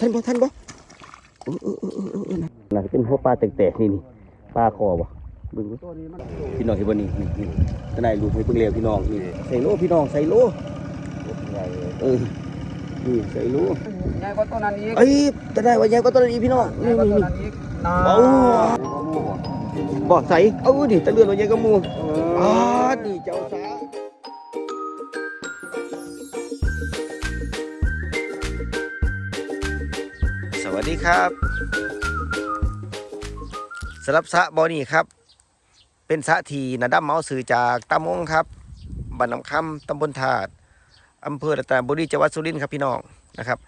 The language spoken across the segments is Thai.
ท่านบ่ท่านบ่เออเออเออเออเออน่าจะเป็นหัวปลาแตกๆนี่นี่ปลาคอบ่บิ่งพี่น้องเห็นบ่นี่นี่นี่ทนายรูปให้เบิ่งแล้วพี่น้องนี่ใส่โลพี่น้องใส่โลเออนี่ใส่โลใหญ่กว่าตัวนั้นอีกเอ้ยจะได้ว่าใหญ่กว่าตัวนี้พี่น้องใหญ่นี่กว่านี่นี่นั้นอีกเอาบ่ใส่เอ้านี่ตะเลือนว่าใหญ่กับหมู่อ่านี่เจ้า ดีครับสำหรับสระบอนี่ครับ เป็นสะทีนาดำเมาสื่อจากตามงครับบ้านน้ำคำตำบลถาดอำเภอรัตนบุรีจังหวัดสุรินทร์ครับพี่น้องนะครับ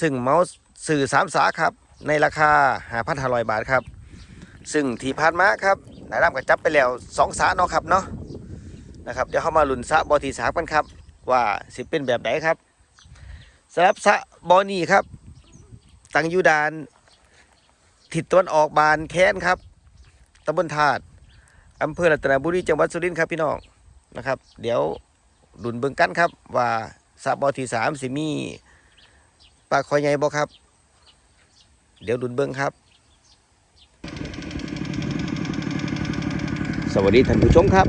ซึ่งเมาส์สื่อสามสาครับ ในราคาหาพันห้าร้อยบาทครับ ซึ่งที่ผ่านมาครับนายรำก็จับไปแล้วสองสาเนาะครับเนาะนะครับเดี๋ยวเข้ามาลุนสะบอทีสามกันครับ ว่าสิเป็นแบบไหนครับสำหรับสระบอนี่ครับ ตั้งยูดานทิศตะวันออกบานแค้นครับตำบลถาดอำเภอรัตนบุรีจังหวัดสุรินทร์ครับพี่น้องนะครับ เดี๋ยวดุนเบิ่งกันครับ ว่าสระบอที่สามสิมีปลาคอยใหญ่บ่ครับ เดี๋ยวดุนเบิ่งครับ สวัสดีท่านผู้ชมครับ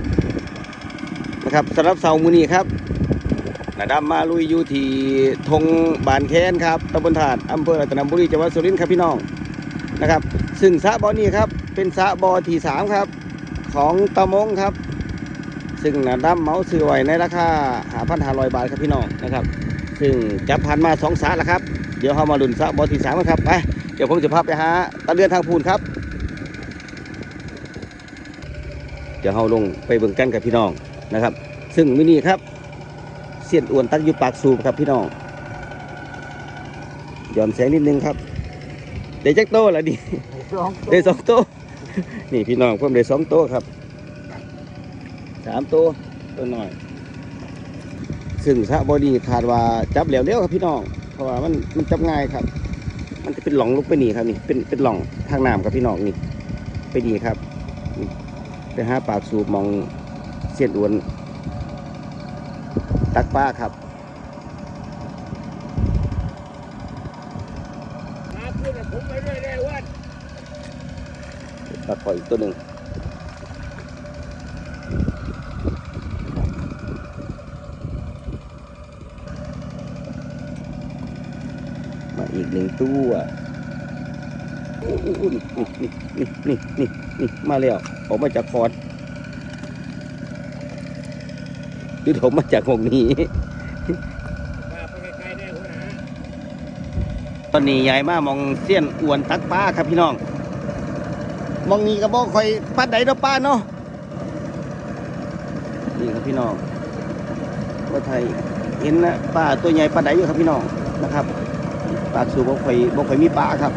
นะครับสำหรับเสาร์มือนี้ครับ นาดำมาลุยอยู่ที่ทงบานแค้นครับตำบลถาดอำเภอรัตนบุรีจังหวัดสุรินทร์ครับพี่น้องนะครับ ซึ่งสระบอนี้ครับเป็นสระบอที่สามครับ ของตะมงครับ ซึ่งนาดำเมาซื้อไว้ในราคาหาพันห้าร้อยบาทครับพี่น้องนะครับ ซึ่งจับพันมาสองสระแล้วครับ เดี๋ยวเรามาลุ้นสระบอที่สามกันครับไปเดี๋ยวผมจะพาไปหาตะเลือนทางพูนครับ เดี๋ยวเราลงไปเบิ่งกันกับพี่น้องนะครับ ซึ่งมินี่ครับ สียนอ้วนตั้งอยู่ปากสูบครับพี่น้องย้อนแสงนิดนึงครับเดี๋ยวจักโตละดิสองได้สองโตนี่พี่น้องผมได้สองโตครับสามโตตัวหน่อย ซึ่งสระบอดีคาดว่าจับแล้วเร็วครับพี่น้องเพราะว่ามันมันจับง่ายครับ มันจะเป็นหล่องลุกไปนี่ครับนี่เป็นเป็นหล่องทางน้ำครับพี่น้องนี่ไปนี่ครับไปหาปากสูบมองเสียนอ้วน ตักปลาครับมาพูดกับผมไปเรื่อยๆว่าปลาข่อยอีกตัวหนึ่งมาอีกหนึ่งตัวอู้อู้อู้นี่นี่นี่นี่นี่มาแล้วออกมาจากคอน หรือผมมาจากหงนี้ตัวหน้าตอนนี้ยายมามองเสี้ยนอ้วนตักปลาครับพี่น้อง มองนี้ก็บอกคอยปัดใดเนาะป้าเนาะ นี่ครับพี่น้องว่าไทยเห็นนะปลาตัวใหญ่ปลาใดอยู่ครับพี่น้องนะครับปลาสูบบอกคอยบอกคอยมีปลาครับ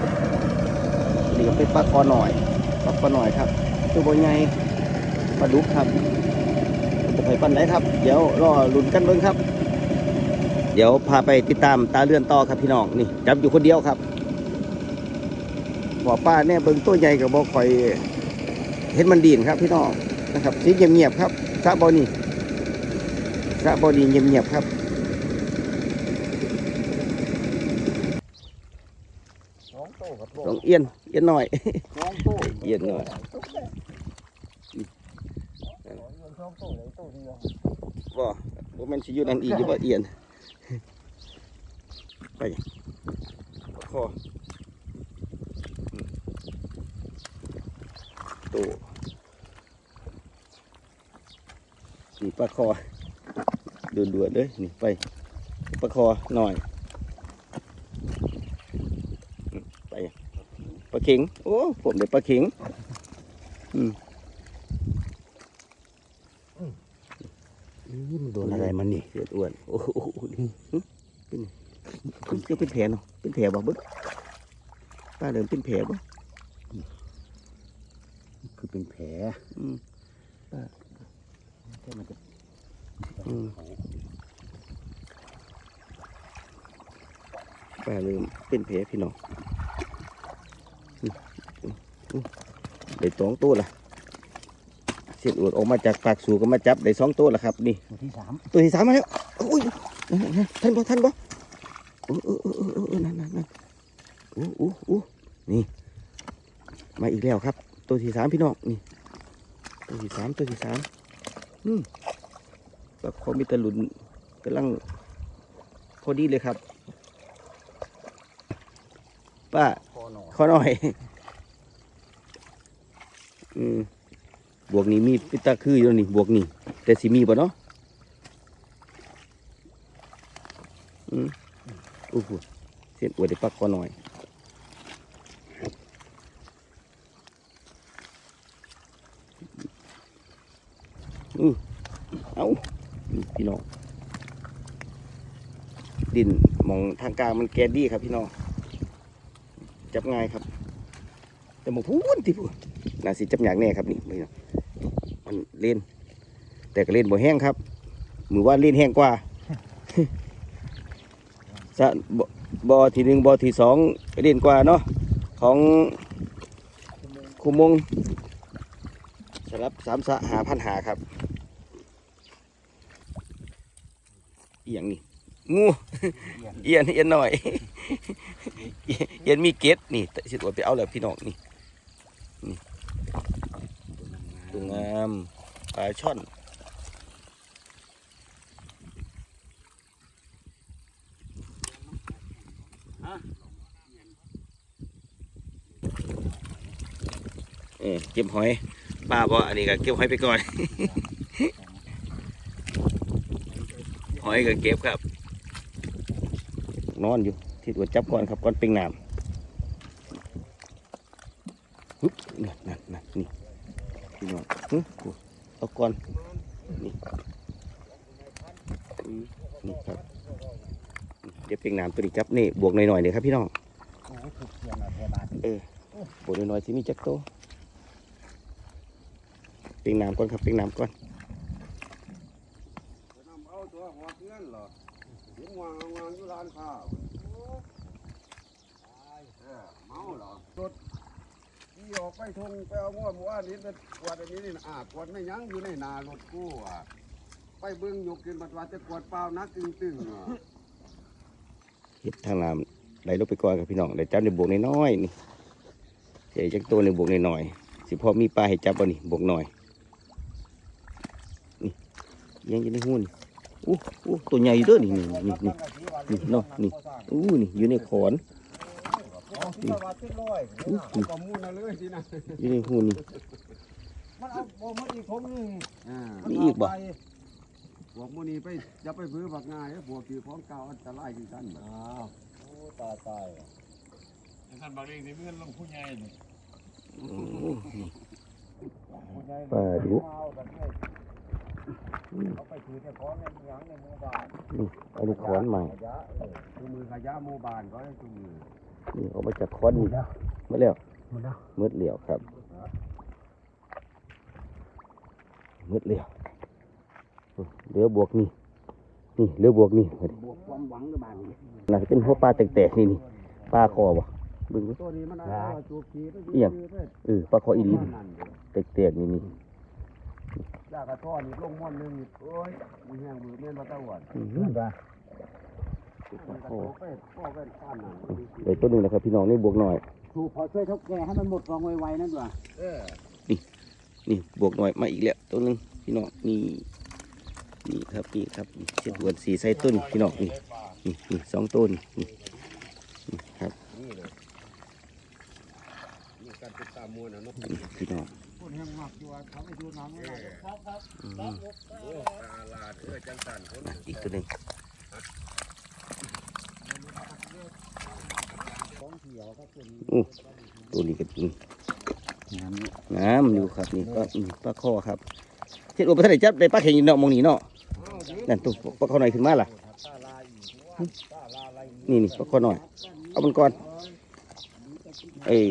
นี่ก็เป็นปลาคอหน่อยปลาคอหน่อยครับ ตัวใหญ่ปลาดุกครับ ไปปันไหนครับ เดี๋ยวรอลุ้นกันเบิ่งครับ เดี๋ยวพาไปติดตามตาเลื่อนต่อครับพี่น้องนี่จับอยู่คนเดียวครับบอกป้าเนี่ยเบิ่งตัวใหญ่กับบ่คอยเห็นมันดีนครับพี่น้องนะครับสีเงียบๆครับสระบอนี่สระบอนี่เงียบๆครับสองโตกับลองเอียนเอียนหน่อยสองโตเอียนหน่อย ส องโตเลยโตเดียวบ่บ่แม่นสิอยู่นั่นอีกอยู่บ่เอียนไปคออืมโตนี่ปลาคอด่วนๆเลยนี่ไปปลาคอหน่อยไปปลาเข็งโอ้ผมได้ปลาเข็งอืม นี่มันโด โด น น อะ อะไร ไร มั มัน นนี่เสียด อ้วนโอ้โหนี่หึเป็นเป็นก็เป็นแผลเนาะเป็นแผลบ่เบึกป้าเดินเป็นแผลบ่คือเป็นแผลอืมแค่มันจะอืมป้าเริ่มเป็นแผลพี่น้องอืมอืมอืมได้สองตัวละเสียดอ้วนออกมาจากปากสูก็มาจับได้สองตัวละครับ นี่ ตัวที่สามตัวที่สามมาแล้ว อุ้ยนั่นๆๆท่านบ่ท่านบ่เออเออเออเออเออนั่นนั่นนั่นอู้อู้อู้นี่ มาอีกแล้วครับ ตัวที่สามพี่น้องนี่ ตัวที่สามตัวที่สามอืมปลาคอมีแตะลุนกำลังพอดีเลยครับ ป้าคอหน่อยขอหน่อยอืมบวกนี้มีปิตาคืออยู่นี่บวกนี้แต่สิมีป่ะเนาะอืมโอ้โหเส้นอวดได้ปักขอหน่อยอือเอาพี่น้อง ดินมองทางกลางมันแกดี้ครับพี่น้อง จับง่ายครับ แต่หมพูนที่พูนน่าสิจับยากแน่ครับนี่พี่น้องมันเล่น แต่ก็เล่นบ่แห้งครับ มือว่าเล่นแห้งกว่า สะบ่อที่หนึ่งบอที่สองเล่นกว่าเนาะของคุมงสำหรับสามสะหาพันหาครับอหย่างนี้งูเอียนเอียนหน่อยเอียนมีเกตนี่แต่สิตัวไปเอาแล้วพี่น้องนี่นี่ตัวงามปลาช่อน เออเก็บหอยป้าบอกอันนี้ก็เก็บหอยไปก่อน หอยก็เก็บครับ นอนอยู่ที่ตัวจับก่อนครับก่อนป็นน้ำฮึบนั่นนั่นนั่นนี่พี่น้องฮึบเอาก่อนนี่นี่ครับ เดี๋ยวเป็นน้ำตัวนี้จับนี่บวกหน่อยๆเลยครับพี่น้องโอ้โหถูกเสียงอบวกหน่อยๆที่มีจักโตเป็นน้ำก่อนครับเป็นน้ำก่อนนำเอาตัวหัวเพื่อนหรอเห็นวางวางอยู่ร้านข้าวเออเมาหรอรถที่ออกไปทงไปเอาม้วนม้วนนี้เป็นกวดอันนี้นี่อ่ากวดไม่ยั้งอยู่ในนารถกู้อะไปเบิ้องยกกินบัดวาจะกวดเปล่านักตึงตึงๆอะ เห็ดทางน้ำไหลลงไปก่อนครับพี่น้องเดี๋ยวจับในบวกน้อยๆนี่เดี๋ยวจักโตในบวกน้อยๆสิพอมีปลาให้จับบ่นี่บวกหน่อยยังอยู่ในหูนี่อู้อู้ตัวใหญ่เด้อนี่นี่นี่นี่นี่เนาะนี่อู้นี่อยู่ในขอนเอาที่ว่าที่ร้อยเอากระมูลน่ะเลยสินะอยู่ในหูนี่มันเอาโบมันอีกทงหนึงอ่ามีอีกบ่ พวกมูนี้ไปจะไปพื้นบักง่ายพวกที่ของเก่าอันตรายที่กันบ่อ้าวโอ้ตายตายท่านบอกเองที่เมื่อนลงผู้ใหญ่นี่โอ้นี่ผู้ใหญ่ปลาดุเอาแบบนี้เขาไปถือแต่ของในเมืองในหมู่บ้านนี่เอาลูกขอนใหม่ขยะเออทุกมือขยะโมบานก็ให้ทุกมือนี่เอามาจากขอนนี่มาแล้วหมดแล้วมืดเหลียวครับมืดเหลียว เหลือบวกนี่นี่เหลือบวกนี่บวกความหวังกับบ้านนี่น่าจะเป็นหัวปลาแตกๆนี่นี่ปลาคอบ่เบึงดูตัวนี้มันเอาว่าจูบขีไปเอี่ยงเออปลาคออีหลีนั่นเด้อแตกๆนี่นี่ยากระท้อนี่ลงม่อนหนึงนี่โอ้ยมีแห้งบือเม่นบ่ตะวันอื้อหืนั่อนปะมันกระโตกไปพ่อไปข้านนั่นเดี๋ยวตัวหนึงนะครับพี่น้องนี่บวกหน่อยถูกพอช่วยเท่าแก่ให้มันหมดกองไวๆนั่นด้วยเออนี่บวกหน่อยมาอีกแล้วตัวหนึงพี่น้องนี่ นี่ครับนี่ครับนี่เช็ดหวนสีใส่ต้นพี่น้องนี่นี่นี่สองต้นนี่นี่ครับนี่เลยนี่การติดตามมวลน่ะเนาะนี่พี่น้องคนแห้งมากอยู่ว่าเขาไปดูหนังเลยอืมโอ้ตาลาดเออจังสันคนอีกตัวหนึ่งของเขียวก็เป็นอู้ตัวนี้ก็อืมงานนี้น้ำอยู่ครับนี่ก็อืมปลาคอครับเช็ดอุปทานได้จับได้ปลาเข็งอยู่เนาะมองนี่เนาะ นั่นตัวปลาคอหน่อยขึ้นมาล่ะตาลายอีกลาอะนี่นี่ปลาคอหน่อย เอามันก่อนเอ้ย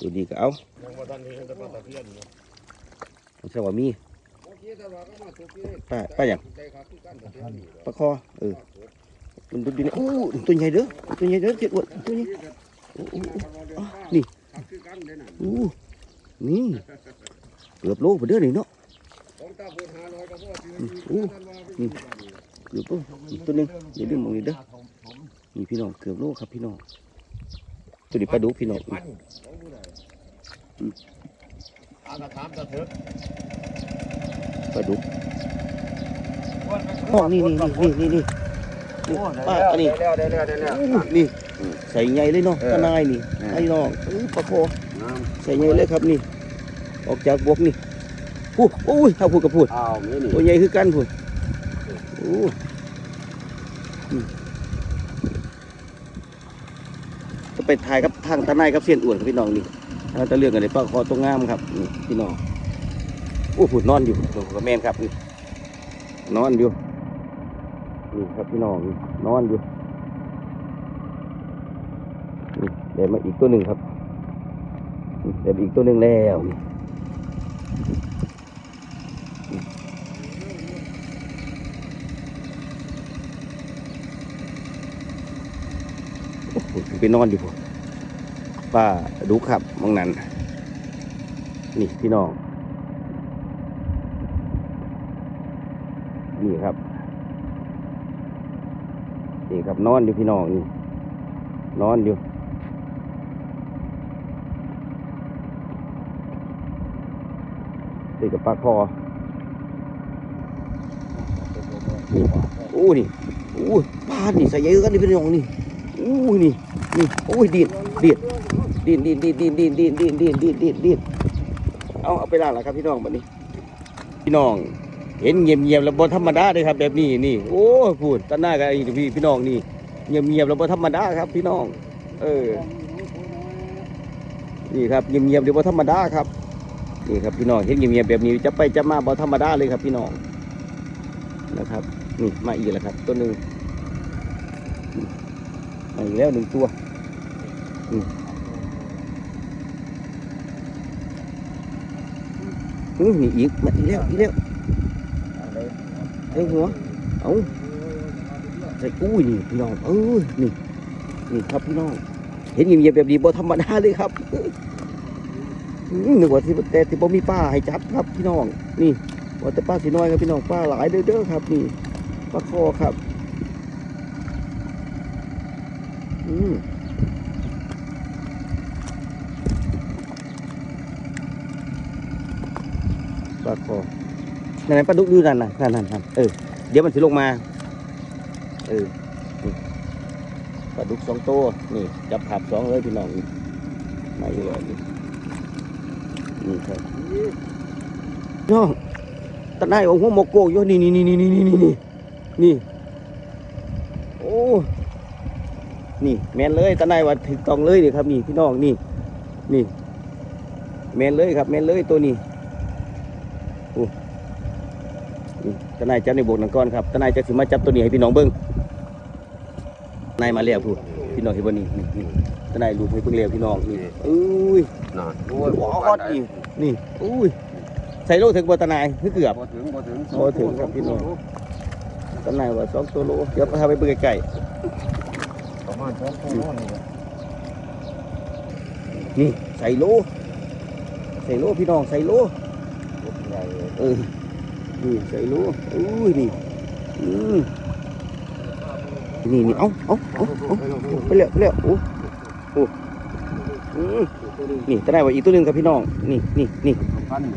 ตัวดีก็เอายังว่าท่านนี้จะมาตะเพียนเนาะมันจะว่ามีโอว่ามีปลาปลาอย่างได้ครับคือกันต่เดี๋ยวนี้ปลาคอเออมันตัวดีนะอู้ตัวใหญ่เด้อตัวใหญ่เด้อเจ็ดอวดตัวใหญ่อู้อู้อู้นี่ครับคือกันเด้อนั่นอู้นี่เกือบโลไปเด้อนี่เนาะ องตาพูดหาร้อยก็พอที่อู้ท่านว่าเป็นเกือบโลอีกตัวหนึงอย่าลืมมองนี่เด้อนี่พี่น้องเกือบโลครับพี่น้องตัวนี้ปลาดุกพี่น้องพันอากระถามตะเถิดปลาดุกอ๋อนี่นี่นี่นี่นี่โอ้ได้ป้าแล้วอันนี้ได้แล้วได้แล้วได้แล้วนี่ใส่ใหญ่เลยเนาะเออตะนายนี่เออไอ้น้องเออปลาคอน้ใส่ใหญ่เลยครับนี่ ออกจากบวกนี่ พูดโอ้ยถ้าพูดกับพูดำอ้าวนี่นี่ตัวใหญ่คือกันพูดโอ้อืมจะไปถ่ายกับทางตะนายกับเสียนอ้วนครับพี่น้องนี่เราจะเลือกกันเลยปลาคอตัวงามครับนี่พี่น้องโอ้พูดนอนอยู่ตัวกับแมนครับนี่นอนอยู่นี่ครับพี่น้องนี่นอนอยู่นี่ได้มาอีกตัวหนึ่งครับนี่ได้มาอีกตัวหนึ่งแล้วนี่ โอ้โห ไปนอนอยู่พุ่นป้าดูครับมองนั้น นี่พี่น้อง นี่ครับ นี่ครับนอนอยู่พี่น้องนี่ นอนอยู่นี่กับปลาคอนี่โอ้นี่โอ้ปลานี่ใส่เยอะกันนี่พี่น้องนี่ อ้ยนี่นี่โอ้ยดีดดีดดีดดีดดีดดีดดีดดีดดีดดีดดีดดีดดีดเอาเอาไปล้างแล้วครับพี่น้องแบัดนี้ พี่น้อง เห็นเงียบเงียบแล้วบ่ธรรมดาเลยครับ แบบนี้นี่โอ้ยพูดตาหน้ากันอีกพี่พี่น้องนี่เงียบเงียบแล้วบ่ธรรมดาครับ พี่น้อง เออ นี่ครับเงียบเงียบเดี๋ยวบ่ธรรมดาครับนี่ครับพี่น้องเห็นเงียบเงียบๆแบบนี้จะไปจะมาบ่ธรรมดาเลยครับพี่น้องนะครับ นี่มาอีกแล้วครับ ตัวหนึ่ง อีกแล้วหนึ่งตัวอืมนี่อีกมาอีกแล้วอีกแล้วไอ้หัวเอาใส่กุ้ยนี่พี่น้องเออนี่นี่ครับพี่น้อง เห็นเงียบๆแบบนี้บ่ธรรมดาเลยครับอืมนึกว่าที่แต่ที่บ่มีป้าให้จับครับพี่น้อง นี่ว่าแต่ป้าสีน้อยครับพี่น้องป้าหลายเด้อเด้อครับ นี่ปลาคอครับอืม ปลาคอนั่นนปลาดุกอยู่นั่นน่ะนั่นนั่นนั่นเออ เดี๋ยวมันสิลงมา เออปลาดุกสองตัว นี่ จับผับสองเลยพี่น้องมาอยู่แล้วนี่ครับน้องตะไนของหัวโมโกอยู่นี่นี่นี่นี่นี่นี่นี่นี่โอ้ นี่ แมนเลยตะไนว่าถึงตองเลยนี่ครับนี่พี่น้องนี่ นี่ แมนเลยครับ แมนเลยตัวนี้นี่ทนายจับในโบกนังก้อนครับทนายจะสิมาจับตัวนี้ให้พี่น้องเบิ้งนายมาแล้วพูดพี่น้องเห็นบ่นี่นี่นี่ทนายรูปให้เพิ่งเลี้ยวพี่น้องนี่อุ้ยน่ะโอ้โอ้ยยบ่บ่ฮฮออดดอีนี่กนี่อุ้ยใส่โลถึงบ่ทนายคือเกือบบ่ถึงบ่ถึงบ่ถึงครับพี่น้องทนายว่าสองตัวโลเดี๋ยวพาไปเบิ่งใก ล้ประมาณสองตัวโน่นนี่แหละๆนี่ใส่โลใส่โลพี่น้องใส่โลเออนี่ใส่โลอุ้ยนี่อืมนี่นี่เอาเอาเอาเอาไปเร็วไปเร็วโอ้โอ้นี่ตะนายว่าอีกตัวหนึ่งครับพี่น้องนี่นี่นี่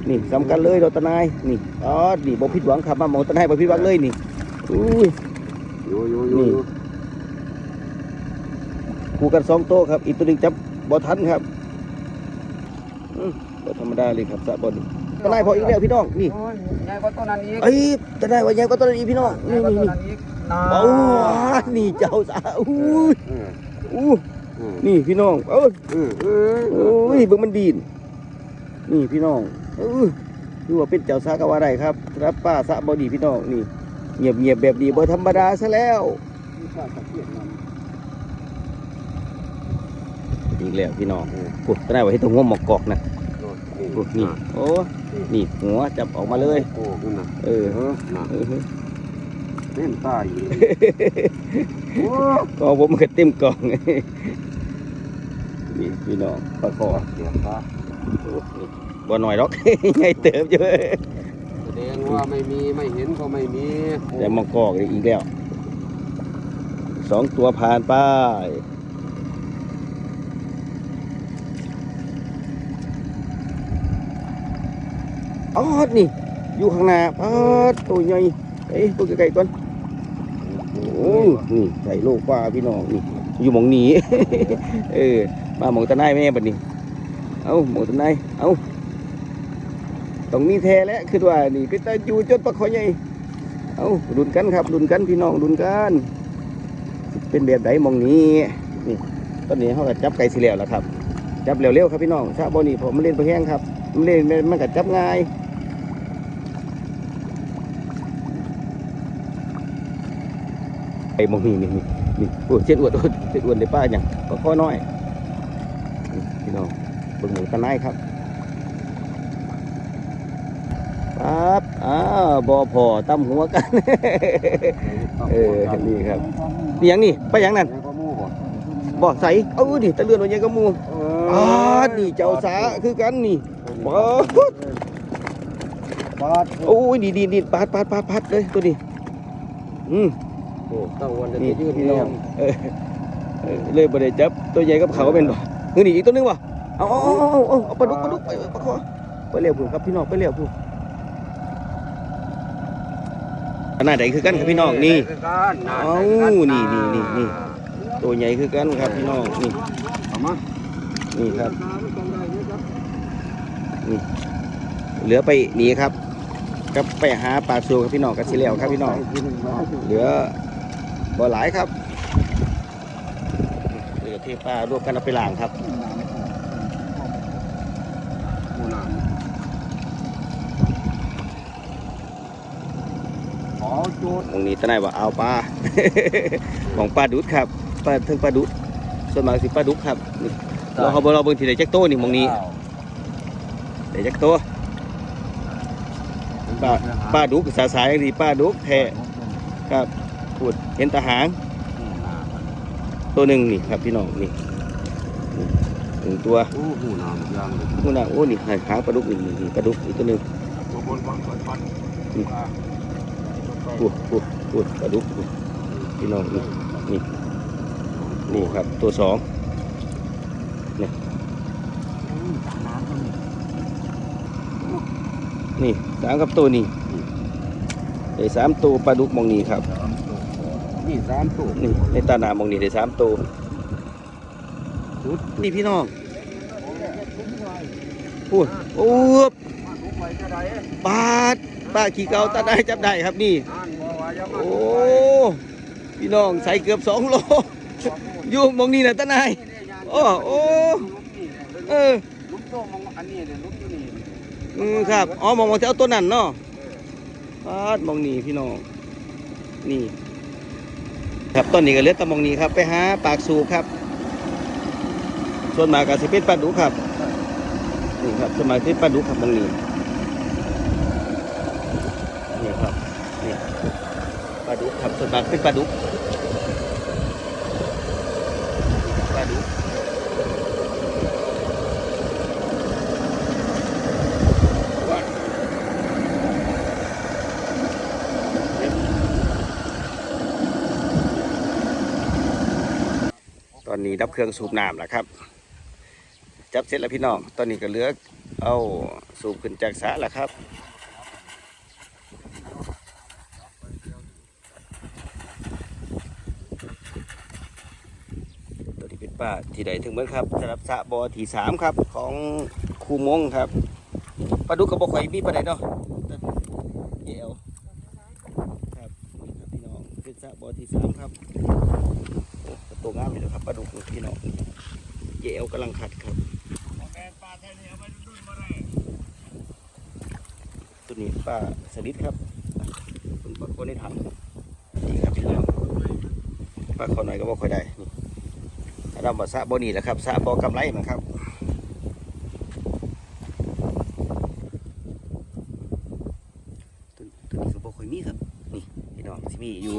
นี่สำคัญเลยเราตะนายนี่อ๋อนี่บ่ผิดหวังครับมาหมองตะนายบ่ผิดหวังเลยนี่อุ้ยนี่ คู่กันสองโต๊ะครับ อีกตัวหนึ่งจับบ่ทันครับอืมบ่ธรรมดาเลยครับสะบ่นี่ตะนายพออีกแล้วพี่น้องนี่โอ้ยใหญ่กว่าตัวนั้นอีกเอ้ยตะนายว่าใหญ่กว่าตัวนั้นอีกพี่น้องใหญ่นี่กว่านี่ตัวนี่นั้นอีกน่ะโอ้ยนี่เจ้าสาวอุ้ยเอออู้เออนี่พี่น้องเอ้ยเออเออโอ้ยเบิ่งมันดีนนี่พี่น้องเออดูว่าเป็นเจ้าสากว่าได้ครับรับป้าสะบอดีพี่น้องนี่เงียบเงียบๆแบบนี้บ่ธรรมดาซะแล้ว อีกแล้วพี่น้องปุ๊บก็ได้ว่าให้ตรงหัวหมอกกอกนะปุ๊บนี่โอ้นี่หัวจับออกมาเลยโอ้นั่นน่ะเออเออน่ะเออเล่นตายอีกโอ้ก็ผมก็เต็มกล่องนี่พี่น้องปลาคอเสียตาโอ้นี่บ่หน่อยหรอกใหญ่เติบอยู่แสดงว่าไม่มีไม่เห็นก็ไม่มีแต่หมอกกอกอีกแล้วสองตัวผ่านไป อ๋อนี่ อยู่ข้างหน้าอ๋อตัวใหญ่เอ้ยตัวไกลๆก่อนโอ้นี่ใส่โลกว่าพี่น้องนี่ อยู่หมองนี้ เออ มาหมองตะไนายแม่บัดนี้ เอ้าหมองตะไนายเอ้าต้องมีแท้แล้วคือว่านี่ก็จะอยู่จนปะคอใหญ่เอาดุนกันครับดุนกันพี่น้องดุนกัน เป็นแบบไหนมองนี้นี่ตอนนี้เขาก็จับไก่สีเหลวแล้วครับ จับเร็วๆครับพี่น้องซาบอนี่ผมมันเล่นไปแห้งครับมันเล่นมันก็จับง่ายไอ้ห มองนี้นี่นี่นี่โอ้เจ็ดอวดโอ้เจ็ดอวดเลยป้าอย่างก็ข้อน้อยนี่พี่น้องเบิ่งหมูตะไนครับปั๊บอ้าวบอพอตั้มหัวกัน เออนี่ครับนี่หยังนี่ไปหยังนั่นยังก็มู่บ่บ่ใสเอ้าดิตะเลือนว่าหยังก็หมูอ่านี่เจ้าสาคือกันนี่ปาดปาดโอ้ยนี่นี่นี่ปาดปาดปาดปาดเลยตัวนี้อืม โอ้ตั้งวันจะนี่ยืดพี่เนีน้อยงเออเออเลยบ่ได้จับตัวใหญ่กับเขาเป็นบ่เฮ้ยนี่อีกตัวหนึงบ่เอาเอาเอาเอาเอาเอาปลาดุกปลาดุกไปปลาคอไปเร็วพุ่นครับพี่น้องไปเร็วพุ่นขนาดใดคือกันครับพี่น้องนี่เอ้านี่นี่นี่นี่ตัวใหญ่คือกันครับพี่น้องนี่เอามานี่ครับเหลือไปหนีครับก็ไปหาปลาสูครับพี่น้องกันสิแล้วครับพี่น้องเหลือ บ่หลายครับเหลือที่ปลารวบกันเอาไปล้างครับผู้นำขอจุดตรงนี้ตะนายว่าเอาปลาของปลาดุดครับปลาถึงปลาดุดส่วนมากสิปลาดุกครับนี่เราเขาบอกเราเบิ่งที่ไหนจักโตนี่หมองนี้ไหนจักโตปลาปลาดุกสาสายดีปลาดุกแท้ครับพูดเห็นตาหาง ตัวหนึ่งนี่ครับพี่น้องนี่นี่หนึ่งตัวโอ้ผู้นำยังเลยนู่นน่ะโอ้นี่หางปลาดุกนี่นี่นี่ปลาดุกอีกตัวหนึ่งตัวบนบนบนบนพูดพูดพูดปลาดุกพูดพี่น้องนี่นี่นี่ครับตัวสองนี่นี่สามกับตัวนี้ได้สามตัวปลาดุกหมองนี้ครับ นี่สามตัวนี่ในตาหนามองนี่ได้สามตัวนี่พี่น้องพูดโอ้บลูกไปจะได้ปาดปลาขี้เกาตาได้จับได้ครับนี่อ่านบ่ว่าอย่ามาโอ้พี่น้องใส่เกือบสองโลอยู่หมองนี่นะตาหนายโอ้โอ้เออลุกโตมองอันนี้เลยลุกอยู่นี่อืมครับ อ๋อมองมองจะเอาตัวนั้นเนาะปาดหมองนี่พี่น้อง นี่ ครับต้นนี้ก็เลือดตะมองนี้ครับไปหาปากสูครับ ส่วนมากก็สิเป็นปลาดุกครับนี่ครับส่วนมากสิเป็นปลาดุกครับมองนี่นี่ครับนี่ปลาดุกครับส่วนมากเป็นปลาดุกปลาดุกต อนนี้ดับเครื่องสูบน้ำแล้วครับ จับเสร็จแล้วพี่น้อง ตอนนี้ก็เหลือเอาสูบขึ้นจากสระแล้วครับตัวนี้เป็นป้าที่ใดถึงเมื่อครับสำหรับสระบอที่สามครับของคูมงครับปลาดุกกระบอกไข่อยมีปลาไหนเนาะเอลครับนี่ครับพี่น้องเป็นสระบอที่สามครับ ตัวงามเลยนะครับปลาดุกพี่น้องเอลกำลังขัดครับตัวนี้ป้าสลิดครับคุณป้าคนได้ทำนี่ครับพี่น้องป้าขอหน่อยก็บอกค่อยได้นี่ถ้าเราบ่สะบ่นี่แหละครับสะบ่กำไรมันครับตัวนี้ก็บ่ค่อยมีครับนี่พี่น้องที่มีอยู่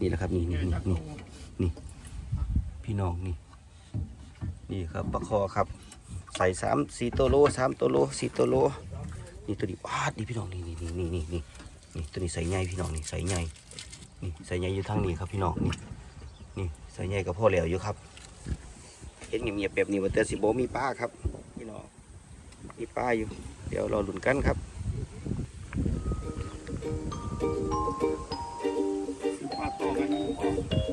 นี่แหละครับนี่นี่นี่ น้องนี่นี่ครับปลาคอครับ ใส่สามสี่ตัวโลสามตัวโลสี่ตัวโลนี่ตัวนี้อาดีพี่น้องนี่นี่นี่นี่นี่นี่ตัวนี้ใส่ใหญ่พี่น้องนี่ใส่ใหญ่นี่ใส่ใหญ่อยู่ทางนี้ครับพี่น้องนี่นี่ใส่ใหญ่กับพ่อแล้วอยู่ครับเห็นเงียบๆแบบนี้ว่าแต่สิโบมีป้าครับพี่น้องมีป้าอยู่ เดี๋ยวรอหลุนกันครับป้าโตกัน